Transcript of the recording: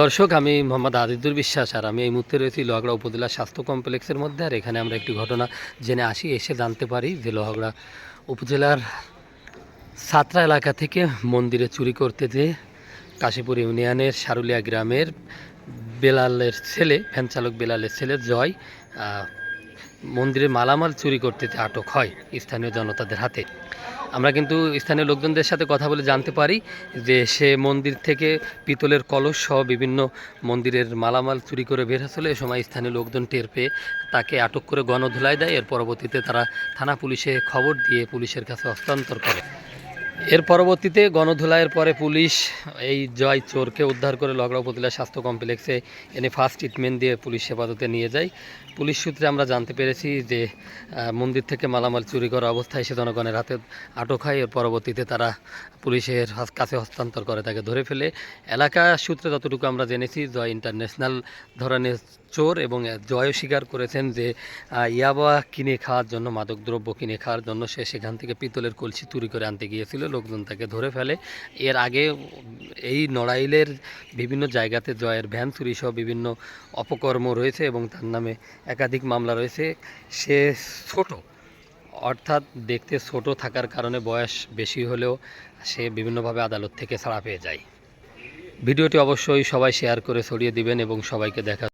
দর্শক, আমি মোহাম্মদ আদিদুর বিশ্বাস, আর আমি এই মুহূর্তে রয়েছি লোহাগড়া উপজেলা স্বাস্থ্য কমপ্লেক্সের মধ্যে, আর এখানে আমরা একটি ঘটনা জেনে আসি, এসে জানতে পারি যে লোহাগড়া উপজেলার সাতরা এলাকা থেকে মন্দিরে চুরি করতে যে কাশীপুর ইউনিয়নের সারুলিয়া গ্রামের বেলালের ছেলে, ভ্যান চালক বেলালের ছেলে জয় মন্দিরে মালামাল চুরি করতে আটক হয় স্থানীয় জনতাদের হাতে। আমরা কিন্তু স্থানীয় লোকজনদের সাথে কথা বলে জানতে পারি যে সে মন্দির থেকে পিতলের কলস সহ বিভিন্ন মন্দিরের মালামাল চুরি করে বের হচ্ছিল এ সময় স্থানীয় লোকজন টের পেয়ে তাকে আটক করে গণধুলাই দেয়। এর পরবর্তীতে তারা থানা পুলিশে খবর দিয়ে পুলিশের কাছে হস্তান্তর করে। এর পরবর্তীতে গণধুলাইয়ের পরে পুলিশ এই জয় চোরকে উদ্ধার করে লগড়া উপজেলা স্বাস্থ্য কমপ্লেক্সে এনে ফার্স্ট ট্রিটমেন্ট দিয়ে পুলিশ হেফাজতে নিয়ে যায়। পুলিশ সূত্রে আমরা জানতে পেরেছি যে মন্দির থেকে মালামাল চুরি করা অবস্থায় সে জনগণের হাতে আটক হয়। এর পরবর্তীতে তারা পুলিশের কাছে হস্তান্তর করে তাকে ধরে ফেলে। এলাকা সূত্রে যতটুকু আমরা জেনেছি, জয় ইন্টারন্যাশনাল ধরনের চোর এবং জয়ও স্বীকার করেছেন যে ইয়াবা কিনে খাওয়ার জন্য, মাদকদ্রব্য কিনে খাওয়ার জন্য সে সেখান থেকে পিতলের কলসি চুরি করে আনতে গিয়েছিল। লোকজন তাকে ধরে ফেলে। এর আগে এই নড়াইলের বিভিন্ন জায়গাতে জয়ের ভ্যান চুরি সহ বিভিন্ন অপকর্ম রয়েছে এবং তার নামে একাধিক মামলা রয়েছে। সে ছোট, অর্থাৎ দেখতে ছোট থাকার কারণে বয়স বেশি হলেও সে বিভিন্নভাবে আদালত থেকে ছাড়া পেয়ে যায়। ভিডিওটি অবশ্যই সবাই শেয়ার করে ছড়িয়ে দিবেন এবং সবাইকে দেখা